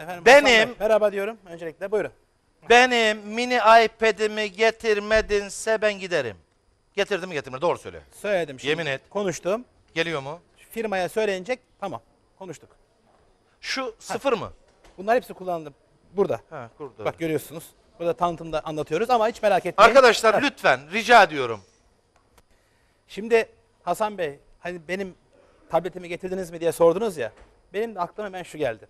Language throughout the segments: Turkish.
Efendim, Benim- Hasan Bey, merhaba diyorum öncelikle buyurun. Benim mini iPad'imi getirmedinse ben giderim. Getirdim mi getirmedi doğru söyle. Söyledim şimdi. Yemin et. Konuştum. Geliyor mu? Firmaya söylenecek tamam konuştuk. Şu sıfır mı? Bunlar hepsi kullanıldı burada. Ha, kurdu. Bak görüyorsunuz. Burada tanıtımda anlatıyoruz ama hiç merak etmeyin. Arkadaşlar Ha, lütfen rica ediyorum. Şimdi Hasan Bey hani benim tabletimi getirdiniz mi diye sordunuz ya. Benim de aklıma hemen şu geldi.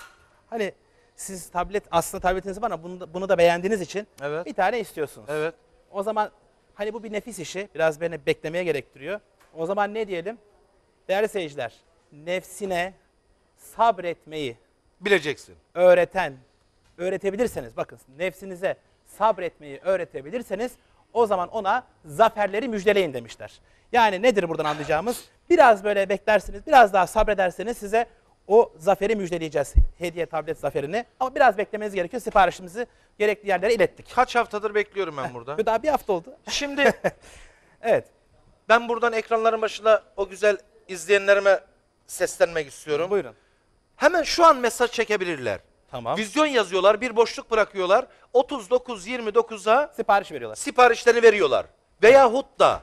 Hani siz tablet aslında tabletinizi bana bunu da, bunu da beğendiğiniz için Evet. bir tane istiyorsunuz. Evet. O zaman hani bu bir nefis işi. Biraz beni beklemeye gerektiriyor. O zaman ne diyelim? Değerli seyirciler, nefsine sabretmeyi Bileceksin. öğreten, öğretebilirseniz, bakın nefsinize sabretmeyi öğretebilirseniz o zaman ona zaferleri müjdeleyin demişler. Yani nedir buradan anlayacağımız? Biraz böyle beklersiniz, biraz daha sabrederseniz size o zaferi müjdeleyeceğiz. Hediye tablet zaferini. Ama biraz beklemeniz gerekiyor. Siparişimizi gerekli yerlere ilettik. Kaç haftadır bekliyorum ben burada. Bu daha bir hafta oldu. Şimdi Evet. ben buradan ekranların başında o güzel izleyenlerime seslenmek istiyorum. Buyurun. Hemen şu an mesaj çekebilirler. Tamam. Vizyon yazıyorlar, bir boşluk bırakıyorlar. 39-29'a Sipariş veriyorlar. siparişlerini veriyorlar. Veyahut da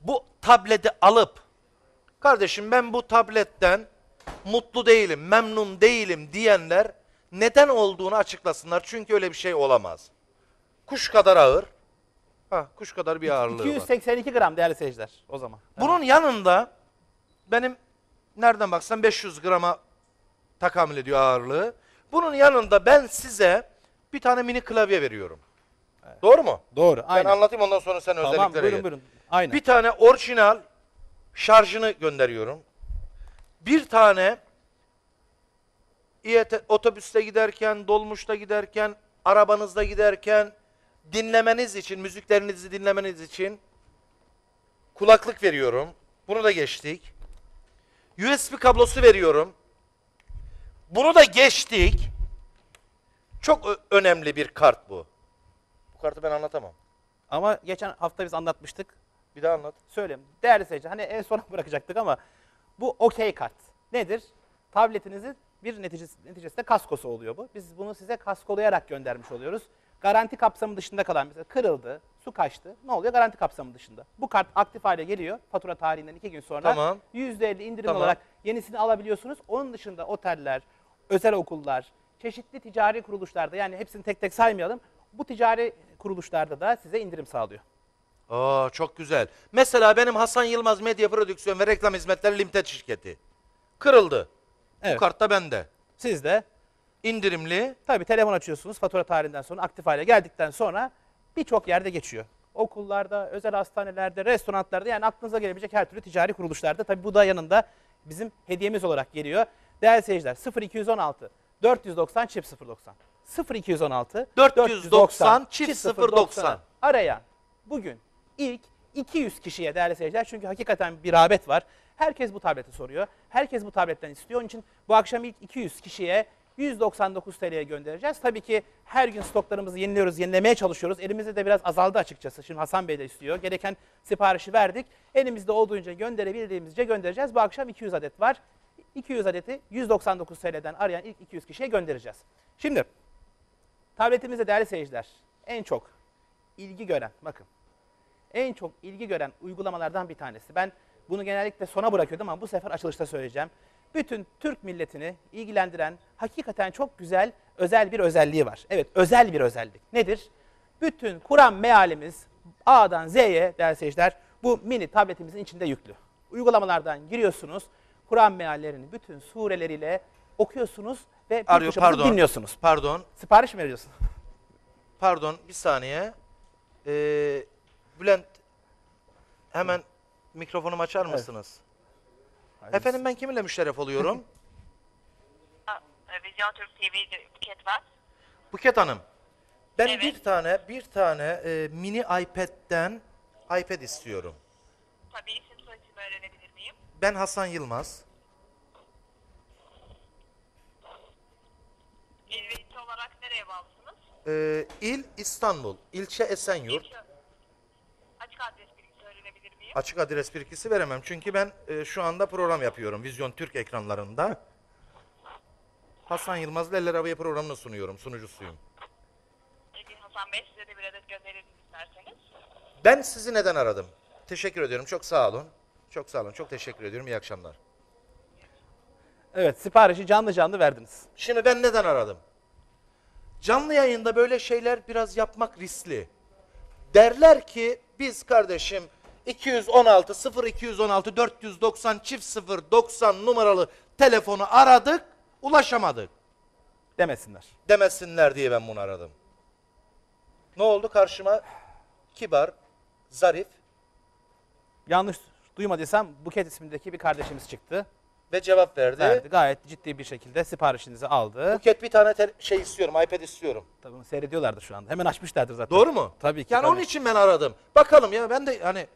bu tableti alıp kardeşim ben bu tabletten mutlu değilim, memnun değilim diyenler neden olduğunu açıklasınlar. Çünkü öyle bir şey olamaz. Kuş kadar ağır. Ha, kuş kadar bir ağırlığı var. 282 gram değerli seyirciler o zaman. Bunun yanında benim nereden baksan 500 grama takamül ediyor ağırlığı. Bunun yanında ben size bir tane mini klavye veriyorum. Doğru mu? Doğru. Ben Aynen. anlatayım ondan sonra sen Tamam özelliklere buyurun gel. buyurun. Aynen. Bir tane orijinal şarjını gönderiyorum. Bir tane İET otobüste giderken, dolmuşta giderken, arabanızda giderken dinlemeniz için, müziklerinizi dinlemeniz için kulaklık veriyorum. Bunu da geçtik. USB kablosu veriyorum. Bunu da geçtik. Çok önemli bir kart bu. Bu kartı ben anlatamam. Ama geçen hafta biz anlatmıştık. Bir daha anlat. Söyleyeyim. Değerli seyirciler hani en sona bırakacaktık ama bu okey kart. Nedir? Tabletinizin bir neticesi, neticesinde kaskosu oluyor bu. Biz bunu size kaskolayarak göndermiş oluyoruz. Garanti kapsamı dışında kalan mesela kırıldı, su kaçtı. Ne oluyor? Garanti kapsamı dışında. Bu kart aktif hale geliyor. Fatura tarihinden iki gün sonra Tamam. %50 indirim Tamam. olarak yenisini alabiliyorsunuz. Onun dışında oteller, özel okullar, çeşitli ticari kuruluşlarda yani hepsini tek tek saymayalım. Bu ticari kuruluşlarda da size indirim sağlıyor. Aa çok güzel. Mesela benim Hasan Yılmaz Medya Prodüksiyon ve Reklam Hizmetleri Limited şirketi. Kırıldı. Evet. Bu kart da bende. Siz de İndirimli. Tabii telefon açıyorsunuz fatura tarihinden sonra aktif hale geldikten sonra birçok yerde geçiyor. Okullarda, özel hastanelerde, restoranlarda yani aklınıza gelebilecek her türlü ticari kuruluşlarda. Tabii bu da yanında bizim hediyemiz olarak geliyor. Değerli seyirciler 0216 490 çift 090 0216 490 çift 090. arayan bugün ilk 200 kişiye değerli seyirciler çünkü hakikaten bir rağbet var. Herkes bu tableti soruyor. Herkes bu tabletten istiyor. Onun için bu akşam ilk 200 kişiye 199 TL'ye göndereceğiz. Tabii ki her gün stoklarımızı yeniliyoruz, yenilemeye çalışıyoruz. Elimizde de biraz azaldı açıkçası. Şimdi Hasan Bey de istiyor. Gereken siparişi verdik. Elimizde olduğunca gönderebildiğimizce göndereceğiz. Bu akşam 200 adet var. 200 adeti 199 TL'den arayan ilk 200 kişiye göndereceğiz. Şimdi tabletimizde değerli seyirciler en çok ilgi gören, bakın en çok ilgi gören uygulamalardan bir tanesi. Ben bunu genellikle sona bırakıyordum ama bu sefer açılışta söyleyeceğim. Bütün Türk milletini ilgilendiren hakikaten çok güzel özel bir özelliği var. Evet özel bir özellik. Nedir? Bütün Kur'an mealimiz A'dan Z'ye değerli seyirciler bu mini tabletimizin içinde yüklü. Uygulamalardan giriyorsunuz. Kur'an meallerini bütün sureleriyle okuyorsunuz ve Arıyor pardon. dinliyorsunuz. Pardon. Sipariş mi veriyorsun? Pardon bir saniye. Ee, Bülent hemen mikrofonumu açar mısınız? Efendim ben kiminle müşerref oluyorum? e, Vizyon Türk TV'de Buket var. Buket Hanım. Ben Evet. bir tane bir tane e, mini iPad'den iPad istiyorum. Tabii isim soyisim öğrenebilir miyim? Ben Hasan Yılmaz. İl ve ilçe olarak nereye bağlısınız? Ee, il İstanbul, ilçe Esenyurt. İlçe. Açık adres bilgisi öğrenebilir miyim? Açık adres bilgisi veremem çünkü ben e, şu anda program yapıyorum Vizyon Türk ekranlarında. Hasan Yılmaz'la Eller Havaya programını sunuyorum. Sunucusuyum. Peki Hasan Bey size de bir adet gönderelim isterseniz. Ben sizi neden aradım? Teşekkür ediyorum. Çok sağ olun. Çok sağ olun. Çok teşekkür ediyorum. İyi akşamlar. Evet siparişi canlı canlı verdiniz. Şimdi ben neden aradım? Canlı yayında böyle şeyler biraz yapmak riskli. Derler ki biz kardeşim 216 0216 490 çift 0 90 numaralı telefonu aradık ulaşamadık Demesinler. demesinler diye ben bunu aradım. Ne oldu karşıma kibar, zarif Yanlış duymadıysam Buket ismindeki bir kardeşimiz çıktı. ve cevap verdi. Verdi. Gayet ciddi bir şekilde siparişinizi aldı. Buket bir tane tel- şey istiyorum, iPad istiyorum. Tabii bunu seyrediyorlardı şu anda. Hemen açmışlardır zaten. Doğru mu? Tabii ki. Yani tabii. onun için ben aradım. Bakalım ya ben de hani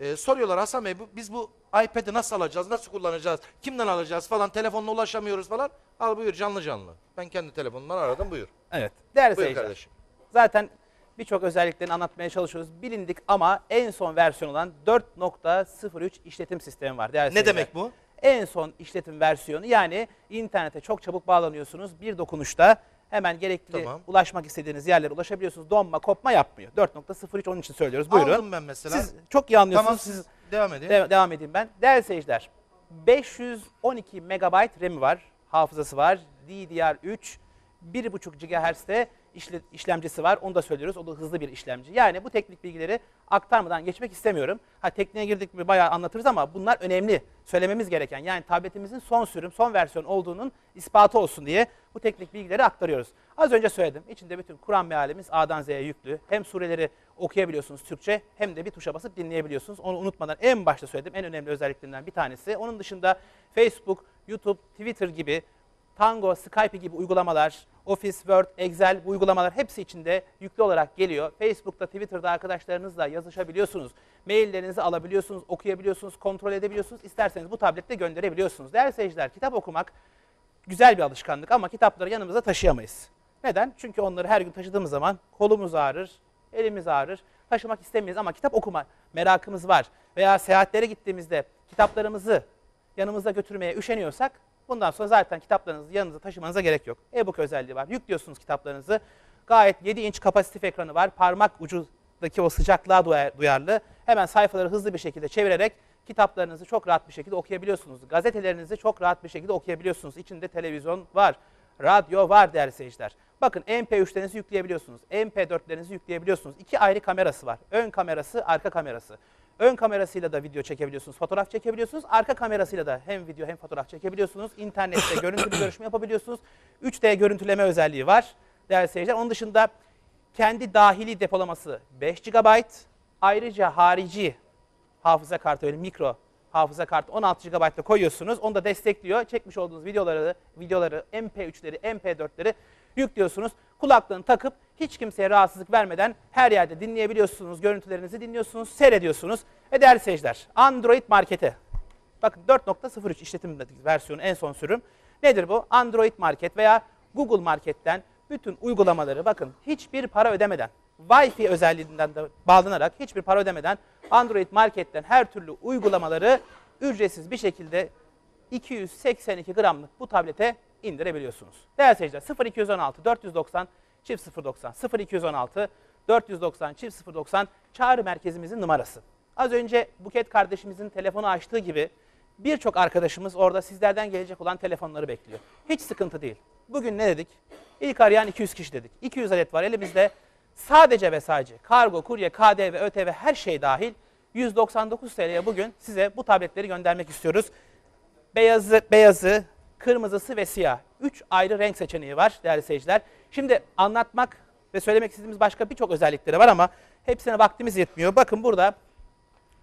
e, soruyorlar Hasan Bey bu- biz bu iPad'i nasıl alacağız, nasıl kullanacağız, kimden alacağız falan, telefonla ulaşamıyoruz falan. Al buyur canlı canlı. Ben kendi telefonumdan aradım buyur. Evet. Değerli Buyur seyirciler. kardeşim. Zaten birçok özelliklerini anlatmaya çalışıyoruz. Bilindik ama en son versiyon olan 4.03 işletim sistemi var. Değerli Ne seyirciler. demek bu? En son işletim versiyonu yani internete çok çabuk bağlanıyorsunuz. Bir dokunuşta hemen gerekli Tamam. ulaşmak istediğiniz yerlere ulaşabiliyorsunuz. Donma kopma yapmıyor. 4.03 onun için söylüyoruz. Buyurun. Aldım ben mesela. Siz çok iyi anlıyorsunuz. tamam Siz devam edin. De- devam edeyim ben. Değerli seyirciler, 512 MB RAM'i var, hafızası var. DDR3, 1.5 GHz'de işle- işlemcisi var. Onu da söylüyoruz. O da hızlı bir işlemci. Yani bu teknik bilgileri aktarmadan geçmek istemiyorum. Ha tekniğe girdik mi bayağı anlatırız ama bunlar önemli. Söylememiz gereken. Yani tabletimizin son sürüm, son versiyon olduğunun ispatı olsun diye bu teknik bilgileri aktarıyoruz. Az önce söyledim. İçinde bütün Kur'an mealimiz A'dan Z'ye yüklü. Hem sureleri okuyabiliyorsunuz Türkçe hem de bir tuşa basıp dinleyebiliyorsunuz. Onu unutmadan en başta söyledim. En önemli özelliklerinden bir tanesi. Onun dışında Facebook, YouTube, Twitter gibi Tango, Skype gibi uygulamalar, Office, Word, Excel bu uygulamalar hepsi içinde yüklü olarak geliyor. Facebook'ta, Twitter'da arkadaşlarınızla yazışabiliyorsunuz. Maillerinizi alabiliyorsunuz, okuyabiliyorsunuz, kontrol edebiliyorsunuz. İsterseniz bu tablette gönderebiliyorsunuz. Değerli seyirciler, kitap okumak güzel bir alışkanlık ama kitapları yanımıza taşıyamayız. Neden? Çünkü onları her gün taşıdığımız zaman kolumuz ağrır, elimiz ağrır. Taşımak istemeyiz ama kitap okuma merakımız var. Veya seyahatlere gittiğimizde kitaplarımızı yanımızda götürmeye üşeniyorsak bundan sonra zaten kitaplarınızı yanınıza taşımanıza gerek yok. E-book özelliği var. Yüklüyorsunuz kitaplarınızı. Gayet 7 inç kapasitif ekranı var. Parmak ucundaki o sıcaklığa duyar- duyarlı. Hemen sayfaları hızlı bir şekilde çevirerek kitaplarınızı çok rahat bir şekilde okuyabiliyorsunuz. Gazetelerinizi çok rahat bir şekilde okuyabiliyorsunuz. İçinde televizyon var, radyo var değerli seyirciler. Bakın MP3'lerinizi yükleyebiliyorsunuz. MP4'lerinizi yükleyebiliyorsunuz. İki ayrı kamerası var. Ön kamerası, arka kamerası. Ön kamerasıyla da video çekebiliyorsunuz, fotoğraf çekebiliyorsunuz. Arka kamerasıyla da hem video hem fotoğraf çekebiliyorsunuz. İnternette görüntülü görüşme yapabiliyorsunuz. 3D görüntüleme özelliği var değerli seyirciler. Onun dışında kendi dahili depolaması 5 GB. Ayrıca harici hafıza kartı öyle mikro hafıza kartı 16 GB'da koyuyorsunuz. Onu da destekliyor. Çekmiş olduğunuz videoları, videoları, MP3'leri, MP4'leri yüklüyorsunuz. Kulaklığını takıp hiç kimseye rahatsızlık vermeden her yerde dinleyebiliyorsunuz. Görüntülerinizi dinliyorsunuz, seyrediyorsunuz. Ve değerli seyirciler, Android Market'e Bakın 4.03 işletim versiyonu en son sürüm. Nedir bu? Android Market veya Google Market'ten bütün uygulamaları bakın hiçbir para ödemeden, Wi-Fi özelliğinden de bağlanarak hiçbir para ödemeden Android Market'ten her türlü uygulamaları ücretsiz bir şekilde 282 gramlık bu tablete indirebiliyorsunuz. Değerli seyirciler 0216 490 çift 090 0216 490 çift 090 çağrı merkezimizin numarası. Az önce Buket kardeşimizin telefonu açtığı gibi birçok arkadaşımız orada sizlerden gelecek olan telefonları bekliyor. Hiç sıkıntı değil. Bugün ne dedik? İlk arayan 200 kişi dedik. 200 adet var elimizde. Sadece ve sadece kargo, kurye, KDV, ÖTV her şey dahil 199 TL'ye bugün size bu tabletleri göndermek istiyoruz. Beyazı, beyazı, kırmızısı ve siyah. Üç ayrı renk seçeneği var değerli seyirciler. Şimdi anlatmak ve söylemek istediğimiz başka birçok özellikleri var ama hepsine vaktimiz yetmiyor. Bakın burada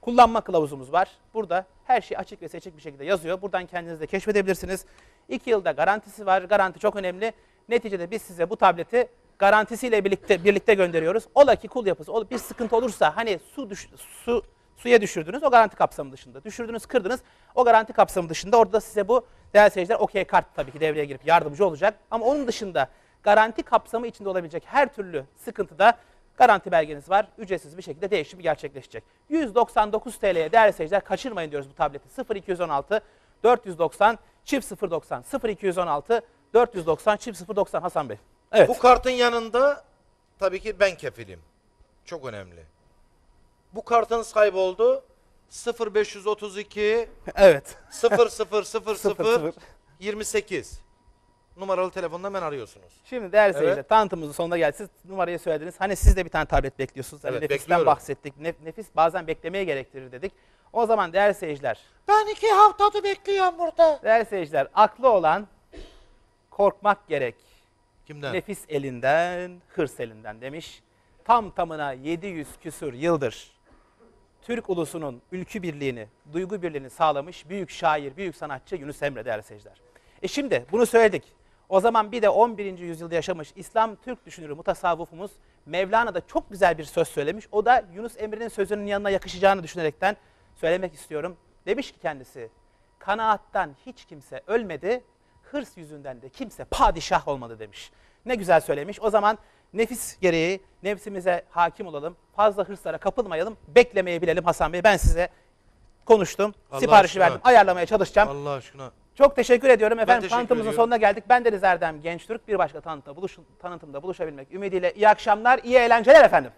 kullanma kılavuzumuz var. Burada her şey açık ve seçik bir şekilde yazıyor. Buradan kendiniz de keşfedebilirsiniz. İki yılda garantisi var. Garanti çok önemli. Neticede biz size bu tableti garantisiyle birlikte birlikte gönderiyoruz. Ola ki kul yapısı, bir sıkıntı olursa hani su düş, su suya düşürdünüz o garanti kapsamı dışında. Düşürdünüz, kırdınız o garanti kapsamı dışında. Orada size bu değerli seyirciler okey kart tabii ki devreye girip yardımcı olacak. Ama onun dışında garanti kapsamı içinde olabilecek her türlü sıkıntıda garanti belgeniz var. Ücretsiz bir şekilde değişimi gerçekleşecek. 199 TL'ye değerli seyirciler kaçırmayın diyoruz bu tableti. 0216 490 çift 090 0216 490 çift 090 Hasan Bey. Evet. Bu kartın yanında tabii ki ben kefilim. Çok önemli. Bu kartın sahibi oldu 0532 evet. 0000 sıfır. 28 numaralı telefondan ben arıyorsunuz. Şimdi değerli Evet. seyirciler tanıtımımızın sonuna geldik. Siz numarayı söylediniz. Hani siz de bir tane tablet bekliyorsunuz. Hani Evet, nefisten bekliyorum. bahsettik. Nef- nefis bazen beklemeye gerektirir dedik. O zaman değerli seyirciler, Ben iki haftadır bekliyorum burada. değerli seyirciler aklı olan korkmak gerek. Kimden? Nefis elinden, hırs elinden demiş. Tam tamına 700 küsur yıldır Türk ulusunun ülkü birliğini, duygu birliğini sağlamış büyük şair, büyük sanatçı Yunus Emre değerli seyirciler. E şimdi bunu söyledik. O zaman bir de 11. yüzyılda yaşamış İslam Türk düşünürü, mutasavvufumuz Mevlana da çok güzel bir söz söylemiş. O da Yunus Emre'nin sözünün yanına yakışacağını düşünerekten söylemek istiyorum. Demiş ki kendisi, kanaattan hiç kimse ölmedi, hırs yüzünden de kimse padişah olmadı demiş. Ne güzel söylemiş. O zaman nefis gereği nefsimize hakim olalım. Fazla hırslara kapılmayalım. Beklemeyi bilelim Hasan Bey. Ben size konuştum. Allah siparişi aşkına. verdim. Ayarlamaya çalışacağım. Allah aşkına. Çok teşekkür ediyorum efendim. teşekkür Tanıtımımızın ediyorum. sonuna geldik. Ben Deniz Erdem Gençtürk. Bir başka tanıtımda, buluş, tanıtımda buluşabilmek ümidiyle iyi akşamlar, iyi eğlenceler efendim.